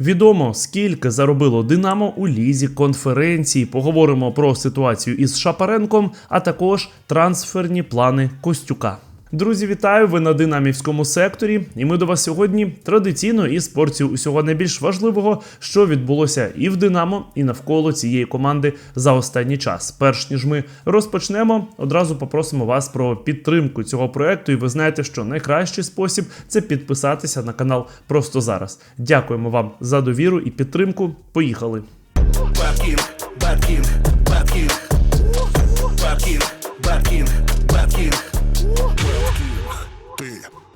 Відомо, скільки заробило Динамо у лізі конференції. Поговоримо про ситуацію із Шапаренком, а також трансферні плани Костюка. Друзі, вітаю! Ви на динамівському секторі, і ми до вас сьогодні традиційно із порцію усього найбільш важливого, що відбулося і в Динамо, і навколо цієї команди за останній час. Перш ніж ми розпочнемо, одразу попросимо вас про підтримку цього проекту. І ви знаєте, що найкращий спосіб це підписатися на канал просто зараз. Дякуємо вам за довіру і підтримку. Поїхали! Bad King,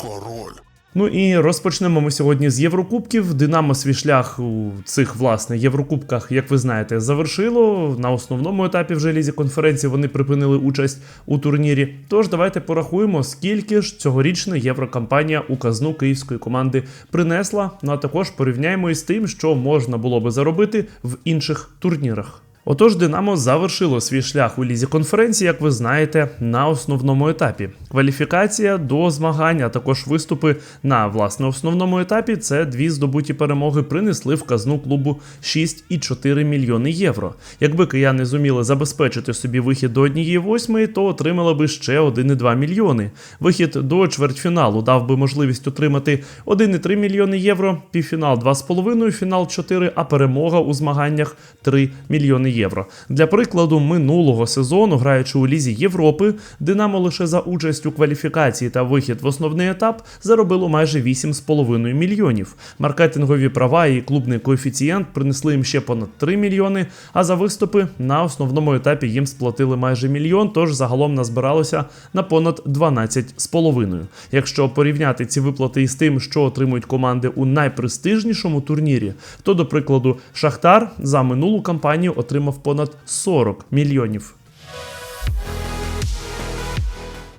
король. Ну і розпочнемо ми сьогодні з Єврокубків. Динамо свій шлях у цих власне Єврокубках, як ви знаєте, завершило. На основному етапі вже лізі конференції вони припинили участь у турнірі. Тож давайте порахуємо, скільки ж цьогорічна єврокампанія у казну київської команди принесла. Ну а також порівняємо із тим, що можна було би заробити в інших турнірах. Отож, Динамо завершило свій шлях у лізі конференції, як ви знаєте, на основному етапі. Кваліфікація до змагань, а також виступи на власне основному етапі. Це дві здобуті перемоги принесли в казну клубу 6,4 мільйони євро. Якби кияни зуміли забезпечити собі вихід до однієї восьмої, то отримали би ще 1,2 мільйони. Вихід до чвертьфіналу дав би можливість отримати 1,3 мільйони євро, півфінал 2,5, фінал 4, а перемога у змаганнях 3 мільйони. Для прикладу, минулого сезону, граючи у Лізі Європи, Динамо лише за участь у кваліфікації та вихід в основний етап заробило майже 8,5 мільйонів. Маркетингові права і клубний коефіцієнт принесли їм ще понад 3 мільйони. А за виступи на основному етапі їм сплатили майже мільйон, тож загалом назбиралося на понад 12,5. Якщо порівняти ці виплати із тим, що отримують команди у найпрестижнішому турнірі, то, до прикладу, Шахтар за минулу кампанію отримав понад 40 мільйонів.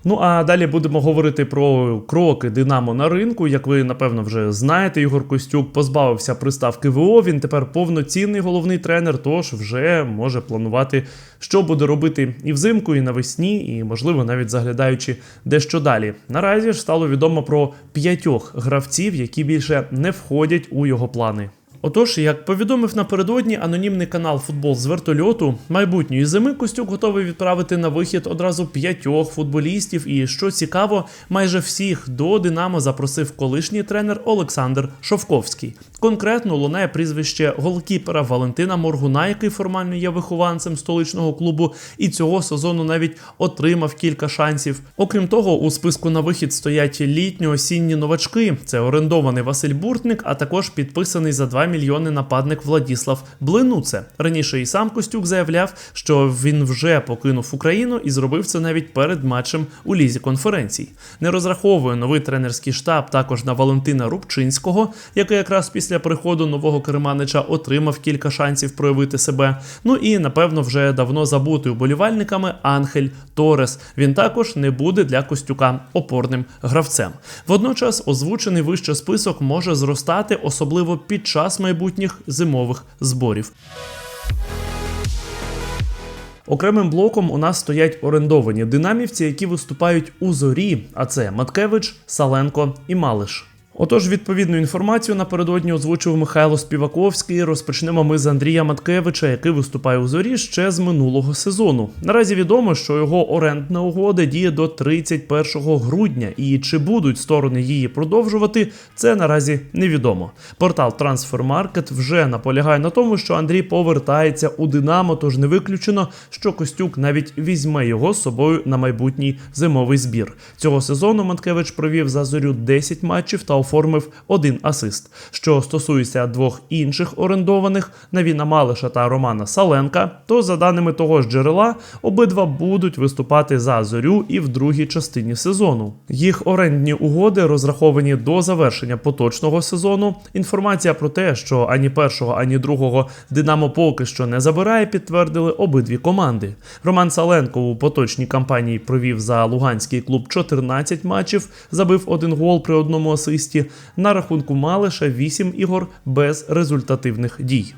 Ну а далі будемо говорити про кроки Динамо на ринку. Як ви напевно вже знаєте, Ігор Костюк позбавився приставки ВО. Він тепер повноцінний головний тренер, тож вже може планувати, що буде робити і взимку, і навесні, і можливо навіть заглядаючи дещо далі. Наразі ж стало відомо про п'ятьох гравців, які більше не входять у його плани. Отож, як повідомив напередодні анонімний канал Футбол з вертольоту, майбутньої зими Костюк готовий відправити на вихід одразу п'ятьох футболістів. І що цікаво, майже всіх до Динамо запросив колишній тренер Олександр Шовковський. Конкретно лунає прізвище голкіпера Валентина Моргуна, який формально є вихованцем столичного клубу, і цього сезону навіть отримав кілька шансів. Окрім того, у списку на вихід стоять літньо-осінні новачки. Це орендований Василь Буртник, а також підписаний за 2 мільйони нападник Владіслав Блинуце. Раніше і сам Костюк заявляв, що він вже покинув Україну і зробив це навіть перед матчем у лізі конференцій. Не розраховує новий тренерський штаб також на Валентина Рубчинського, який якраз після приходу нового керманича отримав кілька шансів проявити себе. Ну і напевно вже давно забутий уболівальниками Анхель Торес. Він також не буде для Костюка опорним гравцем. Водночас озвучений вище список може зростати, особливо під час майбутніх зимових зборів. Окремим блоком у нас стоять орендовані динамівці, які виступають у зорі. А це Маткевич, Саленко і Малиш. Отож, відповідну інформацію напередодні озвучив Михайло Співаковський. Розпочнемо ми з Андрія Маткевича, який виступає у зорі ще з минулого сезону. Наразі відомо, що його орендна угода діє до 31 грудня, і чи будуть сторони її продовжувати, це наразі невідомо. Портал Transfermarkt вже наполягає на тому, що Андрій повертається у Динамо, тож не виключено, що Костюк навіть візьме його з собою на майбутній зимовий збір. Цього сезону Маткевич провів за зорю 10 матчів та оформив один асист. Що стосується двох інших орендованих Навіна Малиша та Романа Саленка, то за даними того ж джерела, обидва будуть виступати за зорю і в другій частині сезону. Їх орендні угоди розраховані до завершення поточного сезону. Інформація про те, що ані першого, ані другого Динамо поки що не забирає, підтвердили обидві команди. Роман Саленко у поточній кампанії провів за Луганський клуб 14 матчів, забив один гол при одному асисті. На рахунку Малиша 8 ігор без результативних дій.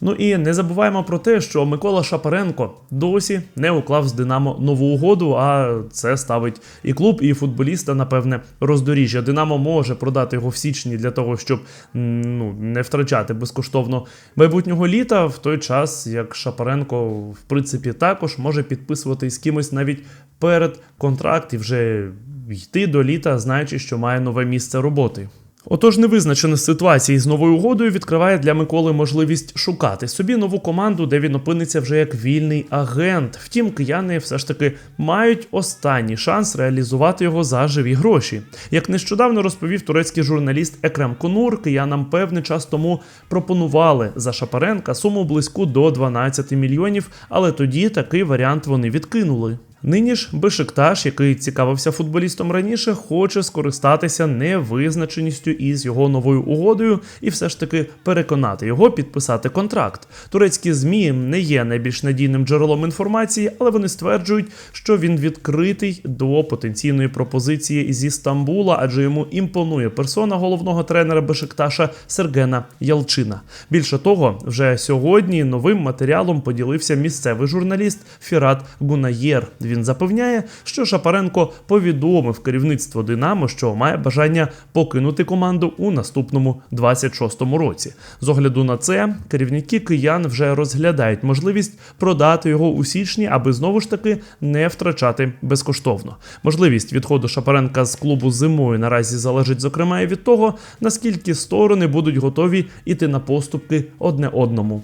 Ну і не забуваємо про те, що Микола Шапаренко досі не уклав з Динамо нову угоду, а це ставить і клуб, і футболіста, напевне, роздоріжжя. Динамо може продати його в січні для того, щоб ну, не втрачати безкоштовно майбутнього літа, в той час як Шапаренко, в принципі, також може підписувати з кимось навіть перед контракт і вже йти до літа, знаючи, що має нове місце роботи. Отож, невизначеність ситуації з новою угодою відкриває для Миколи можливість шукати собі нову команду, де він опиниться вже як вільний агент. Втім, кияни все ж таки мають останній шанс реалізувати його за живі гроші. Як нещодавно розповів турецький журналіст Екрем Конур, киянам певний час тому пропонували за Шапаренка суму близьку до 12 мільйонів, але тоді такий варіант вони відкинули. Нині ж Бешикташ, який цікавився футболістом раніше, хоче скористатися невизначеністю із його новою угодою і все ж таки переконати його підписати контракт. Турецькі змі не є найбільш надійним джерелом інформації, але вони стверджують, що він відкритий до потенційної пропозиції зі Стамбула, адже йому імпонує персона головного тренера Бешикташа Сергена Ялчина. Більше того, вже сьогодні новим матеріалом поділився місцевий журналіст Фірат Гунаєр. Він запевняє, що Шапаренко повідомив керівництво Динамо, що має бажання покинути команду у наступному 26-му році. З огляду на це керівники киян вже розглядають можливість продати його у січні, аби знову ж таки не втрачати безкоштовно. Можливість відходу Шапаренка з клубу зимою наразі залежить зокрема і від того, наскільки сторони будуть готові іти на поступки одне одному.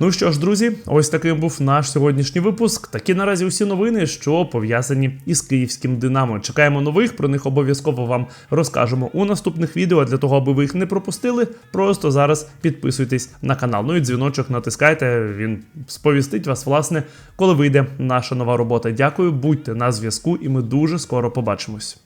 Ну що ж, друзі, ось таким був наш сьогоднішній випуск. Такі наразі усі новини, що пов'язані із київським Динамо. Чекаємо нових, про них обов'язково вам розкажемо у наступних відео. Для того, аби ви їх не пропустили, просто зараз підписуйтесь на канал. Ну і дзвіночок натискайте. Він сповістить вас, власне, коли вийде наша нова робота. Дякую, будьте на зв'язку, і ми дуже скоро побачимось.